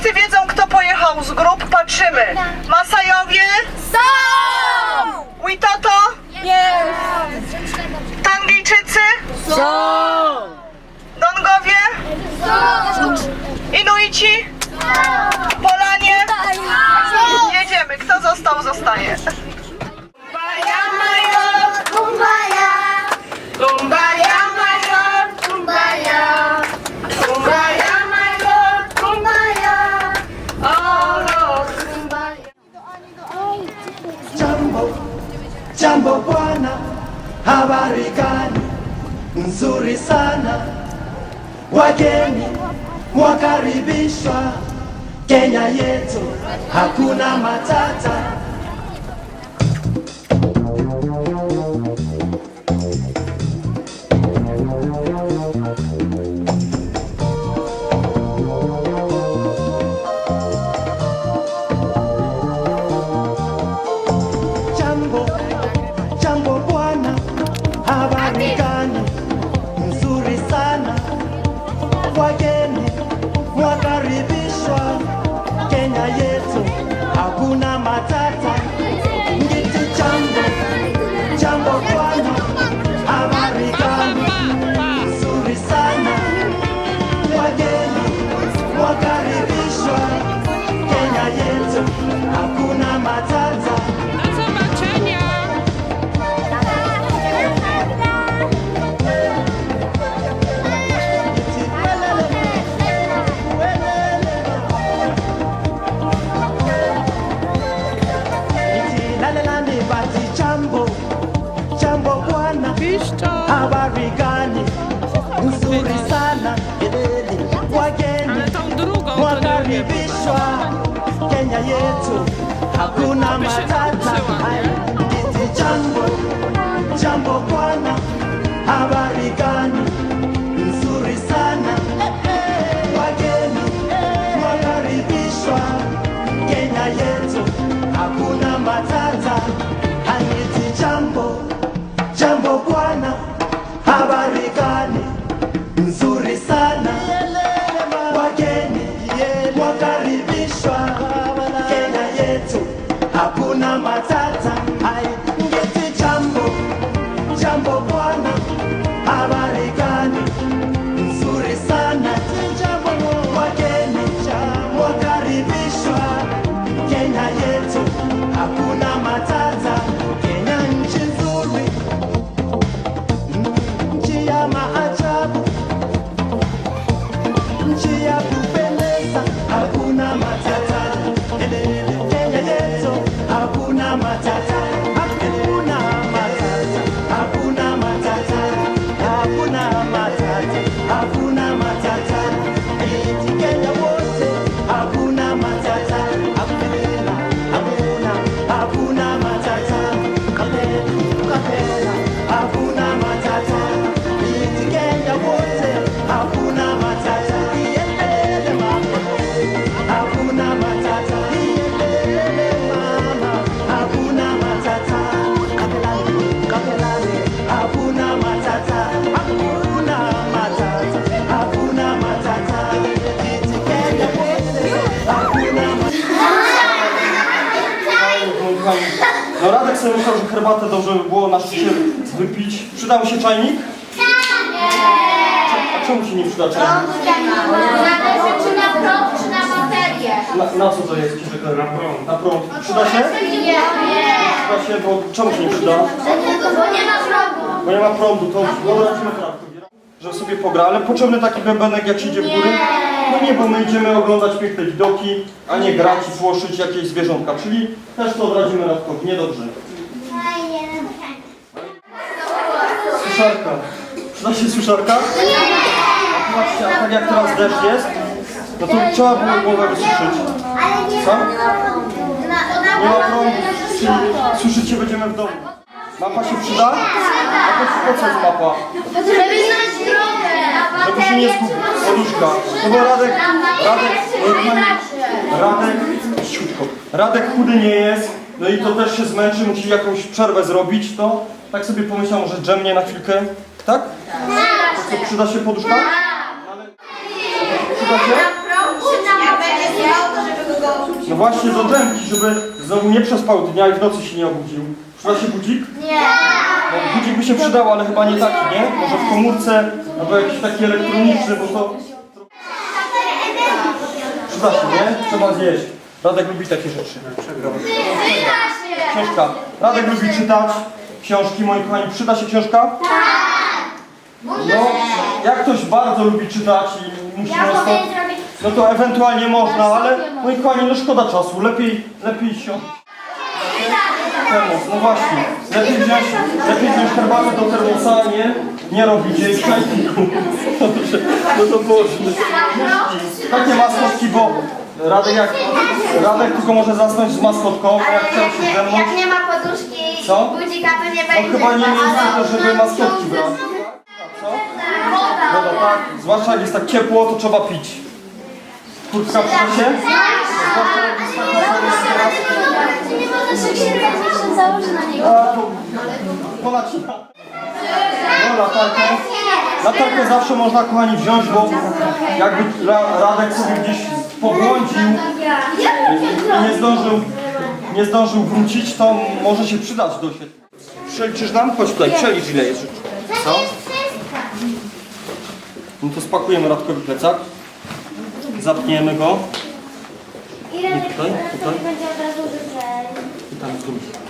wszyscy wiedzą, kto pojechał z grup? Patrzymy. Masajowie, Są! Witoto, Nie! Tangijczycy, Są! Dongowie, Są! Inuici, Polanie. Jedziemy. Kto został, zostaje. Jambo, jambo bwana, habari gani? Nzuri sana, wageni mwakaribishwa Kenya yetu, hakuna matata. Wageni mwakaribishwa Kenya yetu, hakuna matata. Habari gani? Nzuri sana Geleli, wageni. Wakaribishwa. Kenya yetu, hakuna matata. Kiti changu jambo bwana, habari gani? Nzuri sana. Wageni wakaribishwa. Sobie myślał, że herbatę dobrze by było na szczycie wypić. Przydał się czajnik? A czemu się nie przyda czajnik? Zależy czy na prąd, czy na baterię. Na, na co to jest? Ci Na prąd. Na prąd. Przyda się? Nie, nie. Przyda się, bo czemu się nie przyda? Dlatego, bo nie ma prądu. Bo nie ma prądu, to dobra, lecimy trawkę. Że sobie pogra, ale potrzebny taki bębenek jak się idzie w góry? No nie, bo my idziemy oglądać piękne widoki, a nie grać i płoszyć jakieś zwierzątka, czyli też to odradzimy Radkowi, niedobrze. Suszarka. Przyda się suszarka? Patrzcie, a tak jak teraz deszcz jest, no to trzeba było głowę wysuszyć. Co? Nie ma prądu, czyli suszyć się będziemy w domu. Mapa się przyda? A po, po co jest mapa? Żeby znać drogę. Żeby się nie zgubić. Poduszka. No bo Radek, Radek, Radek, ciutko. Radek chudy nie jest, no i to też się zmęczy, musi jakąś przerwę zrobić, to tak sobie pomyślał, że drzemnie na chwilkę, tak? To co, przyda się poduszka? Ale... Przyda się? No właśnie do drzemki, żeby znowu nie przespał dnia i w nocy się nie obudził. Przyda się budzik? Nie. No, budzik by się przydał, ale chyba nie taki, nie? Może w komórce, albo jakiś taki elektroniczny, bo to... Przyda się, nie? Trzeba zjeść. Radek lubi takie rzeczy. Książka. Radek lubi czytać książki, moi kochani. Przyda się książka? No, jak ktoś bardzo lubi czytać i musi Ja mogę zrobić. no to ewentualnie można, ale moi kochani, no szkoda czasu. Lepiej, lepiej się... Termos, no właśnie. Lepiej wziąć, lepiej wziąć herbatę do termosa, nie? Nie robić jej w czajniku. Dobrze, no to bożny. Takie maskotki, bo Radek jak... Radek tylko może zasnąć z maskotką, a jak chciał się mną... Jak nie ma poduszki, Co? budzika, to nie No będzie. chyba nie jest Ale to, żeby maskotki brać. Co? Woda, tak. Zwłaszcza jak jest tak ciepło, to trzeba pić. Kurtka przyda się? Zwłaszcza jak jest taka teraz. Nie możesz jak się założy na niego? A to ponad No latarkę. Latarkę zawsze można kochani wziąć, bo jakby Ra- Radek sobie gdzieś pobłądził i nie zdążył, nie zdążył wrócić, to może się przydać do świetla. Przeliczysz nam? Chodź tutaj, przelicz ile jest rzeczy. Co? No to spakujemy Radkowi plecak. Zapniemy go. Ile tutaj, tutaj. będzie od razu wyżej? I tam z drugiej.